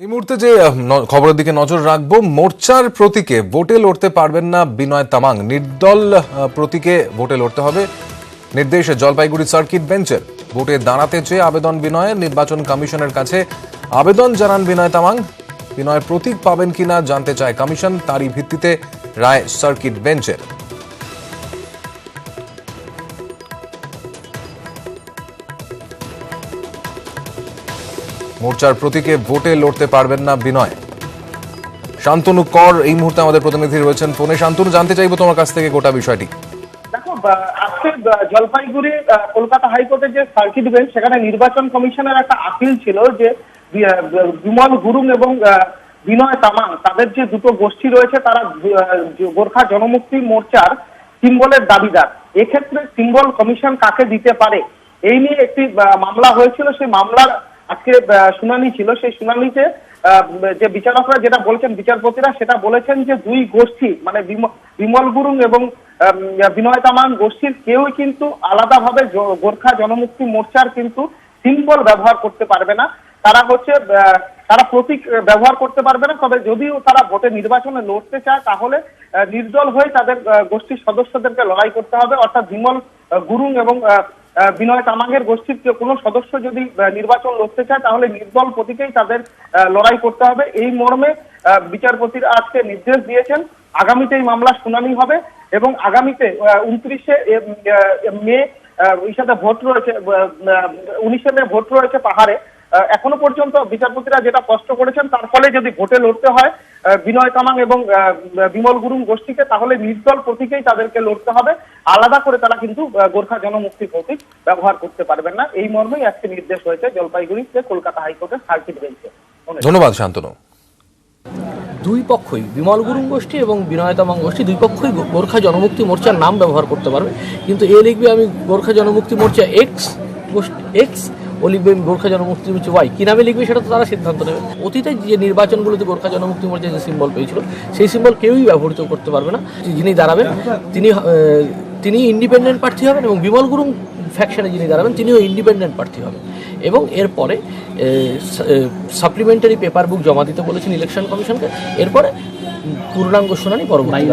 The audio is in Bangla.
এই মুহূর্তে যে খবরের দিকে নজর রাখব, মোর্চার প্রতীকে ভোটে লড়তে পারবেন না বিনয় তামাং। নির্দল প্রতীকে ভোটে লড়তে হবে। নির্দেশ, জলপাইগুড়ি সার্কিট বেঞ্চের ভোটে দাঁড়াতে চেয়ে আবেদন বিনয়ের নির্বাচন কমিশনের কাছে আবেদন জানান বিনয় তামাং। বিনয় প্রতীক পাবেন কিনা জানতে চায় কমিশন, তারই ভিত্তিতে রায় সার্কিট বেঞ্চের। মোর্চার প্রতীকে ভোটে লড়তে পারবেন না বিনয়। শান্তনু কর, এই মুহূর্তে আমাদের প্রতিনিধি রয়েছেন ফোনে। শান্তনু, জানতে চাইব তোমার কাছ থেকে গোটা বিষয়টি। দেখো আজকে জলপাইগুড়ি কলকাতা হাইকোর্টের যে সার্কিট বেঞ্চ, সেখানে নির্বাচন কমিশনের একটা আপিল ছিল যে বিমল গুরুং এবং বিনয় তামাং, তাদের যে দুটো গোষ্ঠী রয়েছে, তারা গোর্খা জনমুক্তি মোর্চার সিম্বলের দাবিদার। এক্ষেত্রে সিম্বল কমিশন কাকে দিতে পারে? এই নিয়ে একটি মামলা হয়েছিল। সেই মামলার আজকে শুনানি ছিল, সেই শুনানিতে যে বিচারকরা যেটা বলছেন, বিচারপতিরা সেটা বলেছেন যে দুই গোষ্ঠী মানে বিম- বিমল গুরুং এবং বিনয় তামান গোষ্ঠীর কেউই কিন্তু আলাদাভাবে গোর্খা জনমুক্তি মোর্চার কিন্তু সিম্বল ব্যবহার করতে পারবে না। তারা হচ্ছে তারা প্রতীক ব্যবহার করতে পারবে না, তবে যদিও তারা ভোটে নির্বাচনে লড়তে চায়, তাহলে নির্দল হয়ে তাদের গোষ্ঠীর সদস্যদেরকে লড়াই করতে হবে। অর্থাৎ বিমল গুরুং এবং বিনয় তামাঙ্গের গোষ্ঠীর কোনো সদস্য যদি নির্বাচন লড়তে চায়, তাহলে নির্দল প্রতীকেই তাদের লড়াই করতে হবে। এই মর্মে বিচারপতিরা আজকে নির্দেশ দিয়েছেন, আগামীতে এই মামলা শুনানি হবে এবং আগামীতে উনত্রিশে মে সাথে ভোট রয়েছে উনিশে মে ভোট রয়েছে পাহাড়ে। এখনও পর্যন্ত বিচারপতিরা যেটা কষ্ট করেছেন, তার ফলে যদি ভোটে লড়তে হয় বিনয় তামাং এবং আহ, বিমল গুরুং গোষ্ঠীকে তাহলে নির্দল প্রতীকেই তাদেরকে লড়তে হবে। আলাদা করে তারা কিন্তু গোর্খা জনমুক্তি প্রতীক ব্যবহার করতে পারবেন না। এই মর্মেই আজকে নির্দেশ হয়েছে জলপাইগুড়িতে কলকাতা হাইকোর্টের সার্কিট বেঞ্চে। ধন্যবাদ শান্তনু। দুই পক্ষই বিমল গুরুং গোষ্ঠী এবং বিনয়তামাং গোষ্ঠী দুই পক্ষই গোর্খা জনমুক্তি মোর্চার নাম ব্যবহার করতে পারবে। কিন্তু এ লিখবে আমি গোর্খা জনমুক্তি মোর্চা এক্স গোষ্ঠী এক্স ও লিখবে গোর্খা জনমুক্তি মোর্চা ওয়াই কী নামে লিখবে সেটা তো তারা সিদ্ধান্ত নেবে। অতীতে যে নির্বাচনগুলোতে গোর্খা জনমুক্তি মোর্চা যে সিম্বল পেয়েছিল সেই সিম্বল কেউই ব্যবহৃত করতে পারবে না। যিনি দাঁড়াবেন তিনি তিনি ইন্ডিপেন্ডেন্ট প্রার্থী হবেন এবং বিমল গুরুং ফ্যাকশনে যিনি দাঁড়াবেন তিনিও ইন্ডিপেন্ডেন্ট প্রার্থী হবেন। এবং এরপরে সাপ্লিমেন্টারি পেপার বুক জমা দিতে বলেছেন ইলেকশন কমিশনকে এরপরে পূর্ণাঙ্গ শুনানি পরবর্তী